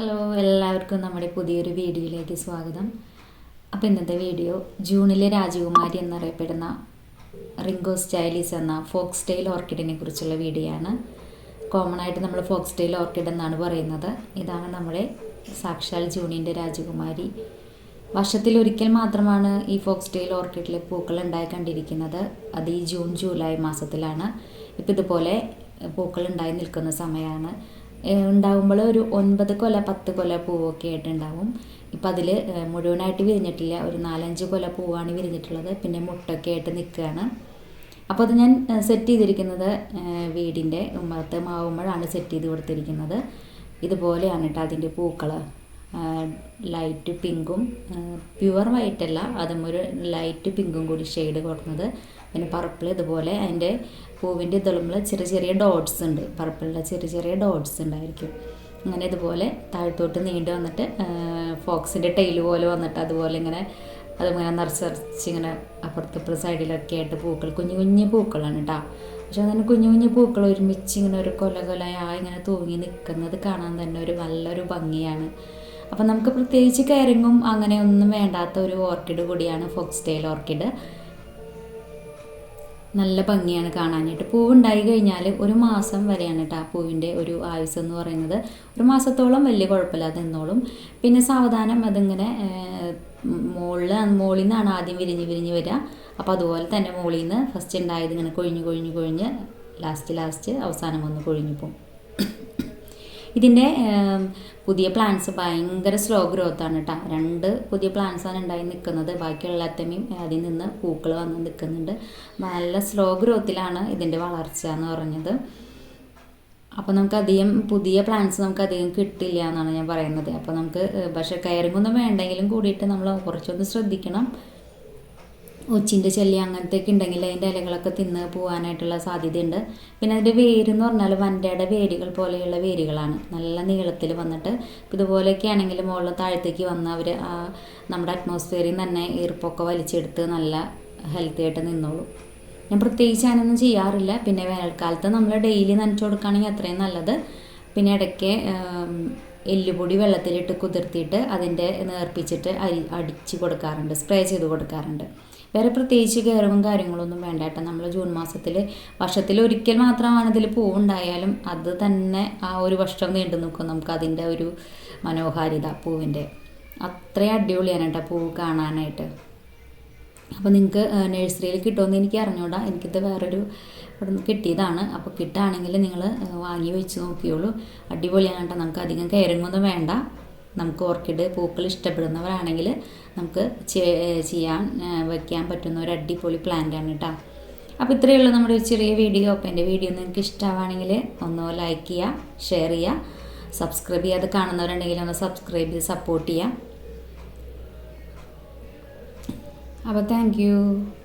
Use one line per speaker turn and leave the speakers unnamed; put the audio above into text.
Hello എല്ലാവർക്കും നമ്മുടെ പുതിയൊരു വീഡിയോയിലേക്ക് സ്വാഗതം. അപ്പോൾ ഇന്നത്തെ വീഡിയോ ജൂണിലെ രാജകുമാരി എന്നറിയപ്പെടുന്ന റിംഗോ സ്റ്റൈലിസ് എന്ന ഫോക്സ് സ്റ്റൈൽ ഓർക്കിഡിനെ കുറിച്ചുള്ള വീഡിയോ ആണ്. കോമൺ ആയിട്ട് നമ്മൾ ഫോക്സ് സ്റ്റൈൽ ഓർക്കിഡ് എന്നാണ് പറയുന്നത്. ഇതാണ് നമ്മുടെ സാക്ഷാൽ ജൂണിന്റെ രാജകുമാരി. വർഷത്തിൽ ഒരിക്കൽ മാത്രമാണ് ഈ ഫോക്സ് സ്റ്റൈൽ ഓർക്കിഡിൽ പൂക്കൾ ഉണ്ടായി കണ്ടിരിക്കുന്നത്. അത് ഈ ജൂൺ ജൂലൈ മാസത്തിലാണ്. ഇപ്പം ഇതുപോലെ പൂക്കൾ ഉണ്ടായി നിൽക്കുന്ന സമയമാണ്. ഉണ്ടാകുമ്പോൾ ഒരു ഒൻപത് കൊല പത്ത് കൊല പൂവൊക്കെ ആയിട്ട് ഉണ്ടാവും. ഇപ്പം അതിൽ മുഴുവനായിട്ട് വിരിഞ്ഞിട്ടില്ല. ഒരു നാലഞ്ച് കൊല പൂവാണ് വിരിഞ്ഞിട്ടുള്ളത്. പിന്നെ മുട്ടൊക്കെ ആയിട്ട് നിൽക്കുകയാണ് അപ്പോൾ അത് ഞാൻ സെറ്റ് ചെയ്തിരിക്കുന്നത് വീടിന്റെ ഉമ്മറത്ത് മാവുമ്പോഴാണ് സെറ്റ് ചെയ്ത് കൊടുത്തിരിക്കുന്നത്. ഇതുപോലെയാണ് കേട്ടോ അതിന്റെ പൂക്കൾ ലൈറ്റ് പിങ്കും പ്യുവർ വൈറ്റ് അല്ല അതും ഒരു ലൈറ്റ് പിങ്കും കൂടി ഷെയ്ഡ് കൊടുക്കുന്നത്. പിന്നെ പർപ്പിൾ ഇതുപോലെ അതിന്റെ പൂവിന്റെ ഇതളുമ്പോൾ ചെറിയ ചെറിയ ഡോട്ട്സ് ഉണ്ട്. പർപ്പിളിന്റെ ചെറിയ ചെറിയ ഡോട്ട്സ് ഉണ്ടായിരിക്കും. അങ്ങനെ ഇതുപോലെ താഴത്തോട്ട് നീണ്ടു വന്നിട്ട് ഫോക്സിന്റെ ടൈൽ പോലെ വന്നിട്ട് അതുപോലെ ഇങ്ങനെ അതിങ്ങനെ നിറച്ച് നിറച്ച് ഇങ്ങനെ അപ്പുറത്ത് ഇപ്പുറത്ത് സൈഡിലൊക്കെ ആയിട്ട് പൂക്കൾ കുഞ്ഞു കുഞ്ഞു പൂക്കളാണ് കേട്ടോ പക്ഷെ അതിന് കുഞ്ഞു കുഞ്ഞു പൂക്കൾ ഒരുമിച്ച് ഇങ്ങനെ ഒരു കൊല കൊലയായി ഇങ്ങനെ തൂങ്ങി നിൽക്കുന്നത് കാണാൻ തന്നെ ഒരു നല്ലൊരു ഭംഗിയാണ്. അപ്പം നമുക്ക് പ്രത്യേകിച്ച് കയറിങ്ങും അങ്ങനെ ഒന്നും വേണ്ടാത്ത ഒരു ഓർക്കിഡ് കൂടിയാണ് ഫോക്സ് ടെയിൽ ഓർക്കിഡ് നല്ല ഭംഗിയാണ് കാണാനായിട്ട്. പൂവുണ്ടായി കഴിഞ്ഞാൽ ഒരു മാസം വരെയാണ് കേട്ടോ ആ പൂവിന്റെ ഒരു ആയുസ് എന്ന് പറയുന്നത്. ഒരു മാസത്തോളം വലിയ കുഴപ്പമില്ലാതെ നിന്നോളും. പിന്നെ സാവധാനം അതിങ്ങനെ മുകളിൽ മുകളിൽ നിന്നാണ് ആദ്യം വിരിഞ്ഞ് വിരിഞ്ഞ് വരിക. അപ്പോൾ അതുപോലെ തന്നെ മുകളിൽ നിന്ന് ഫസ്റ്റ് ഉണ്ടായത് ഇങ്ങനെ കൊഴിഞ്ഞ് കൊഴിഞ്ഞ് കൊഴിഞ്ഞ് ലാസ്റ്റ് ലാസ്റ്റ് അവസാനം വന്ന് കൊഴിഞ്ഞു പോകും ഇതിന്റെ പുതിയ പ്ലാന്റ്സ് ഭയങ്കര സ്ലോ ഗ്രോത്ത് ആണ് കേട്ടോ രണ്ട് പുതിയ പ്ലാന്റ്സ് ആണ് ഉണ്ടായി നിൽക്കുന്നത് ബാക്കിയുള്ള അത്തമ്മയും അതിൽ നിന്ന് പൂക്കൾ വന്ന് നിൽക്കുന്നുണ്ട്. നല്ല സ്ലോ ഗ്രോത്തിലാണ് ഇതിന്റെ വളർച്ച എന്ന് പറഞ്ഞത്. അപ്പോൾ നമുക്ക് അധികം പുതിയ പ്ലാന്റ്സ് നമുക്ക് അധികം കിട്ടില്ല എന്നാണ് ഞാൻ പറയുന്നത്. അപ്പോൾ നമുക്ക് പക്ഷേ കയറിങ്ങൊന്നും വേണ്ടെങ്കിലും കൂടിയിട്ട് നമ്മൾ കുറച്ചൊന്ന് ശ്രദ്ധിക്കണം. ഒച്ചിന്റെ ചെല്ലി അങ്ങനത്തെയൊക്കെ ഉണ്ടെങ്കിൽ അതിന്റെ ഇലകളൊക്കെ തിന്ന് പോകാനായിട്ടുള്ള സാധ്യതയുണ്ട്. പിന്നെ അതിന്റെ വേരെന്ന് പറഞ്ഞാൽ വൻഡയുടെ വേരുകൾ പോലെയുള്ള വേരുകളാണ്. നല്ല നീളത്തിൽ വന്നിട്ട് ഇതുപോലെയൊക്കെ ആണെങ്കിൽ മുകളിൽ താഴത്തേക്ക് വന്ന് അവർ നമ്മുടെ അറ്റ്മോസ്ഫിയറിൽ തന്നെ ഈർപ്പൊക്കെ വലിച്ചെടുത്ത് നല്ല ഹെൽത്തി ആയിട്ട് നിന്നോളൂ. ഞാൻ പ്രത്യേകിച്ച് അതിനൊന്നും ചെയ്യാറില്ല. പിന്നെ വേനൽക്കാലത്ത് നമ്മൾ ഡെയിലി നനച്ചു കൊടുക്കുകയാണെങ്കിൽ അത്രയും നല്ലത്. പിന്നെ ഇടയ്ക്ക് എല്ലുപൊടി വെള്ളത്തിലിട്ട് കുതിർത്തിയിട്ട് അതിന്റെ നേർപ്പിച്ചിട്ട് അരി അടിച്ച് കൊടുക്കാറുണ്ട്. സ്പ്രേ ചെയ്ത് കൊടുക്കാറുണ്ട്. വേറെ പ്രത്യേകിച്ച് കയറവും കാര്യങ്ങളൊന്നും വേണ്ട കേട്ടോ. നമ്മൾ ജൂൺ മാസത്തിൽ വർഷത്തിൽ ഒരിക്കൽ മാത്രമാണ് ഇതിൽ പൂവുണ്ടായാലും അത് തന്നെ ആ ഒരു വർഷം നീണ്ടു നിൽക്കും നമുക്ക് അതിന്റെ ഒരു മനോഹാരിത പൂവിന്റെ. അത്രയും അടിപൊളിയാണ് കേട്ടോ പൂവ് കാണാനായിട്ട്. അപ്പോൾ നിങ്ങൾക്ക് നഴ്സറിയിൽ കിട്ടുമെന്ന് എനിക്ക് അറിഞ്ഞൂടാ. എനിക്കിത് വേറൊരു ഇവിടെ നിന്ന് കിട്ടിയതാണ് അപ്പോൾ കിട്ടുകയാണെങ്കിൽ നിങ്ങൾ വാങ്ങി വെച്ച് നോക്കിയോളൂ. അടിപൊളിയാണ് കേട്ടോ. നമുക്ക് അധികം കയറുമൊന്നും വേണ്ട. നമുക്ക് ഓർക്കിഡ് പൂക്കൾ ഇഷ്ടപ്പെടുന്നവരാണെങ്കിൽ നമുക്ക് ചെയ്യാൻ വയ്ക്കാൻ പറ്റുന്ന ഒരു അടിപൊളി പ്ലാന്റാണ് കേട്ടോ അപ്പോൾ ഇത്രയേ ഉള്ളൂ നമ്മുടെ ചെറിയ വീഡിയോ അപ്പോൾ എന്റെ വീഡിയോ നിങ്ങൾക്ക് ഇഷ്ടമാണെങ്കിൽ ഒന്ന് ലൈക്ക് ചെയ്യുക ഷെയർ ചെയ്യുക സബ്സ്ക്രൈബ് ചെയ്യാതെ കാണുന്നവരുണ്ടെങ്കിൽ ഒന്ന് സബ്സ്ക്രൈബ് ചെയ്ത് സപ്പോർട്ട് ചെയ്യുക അപ്പോൾ താങ്ക്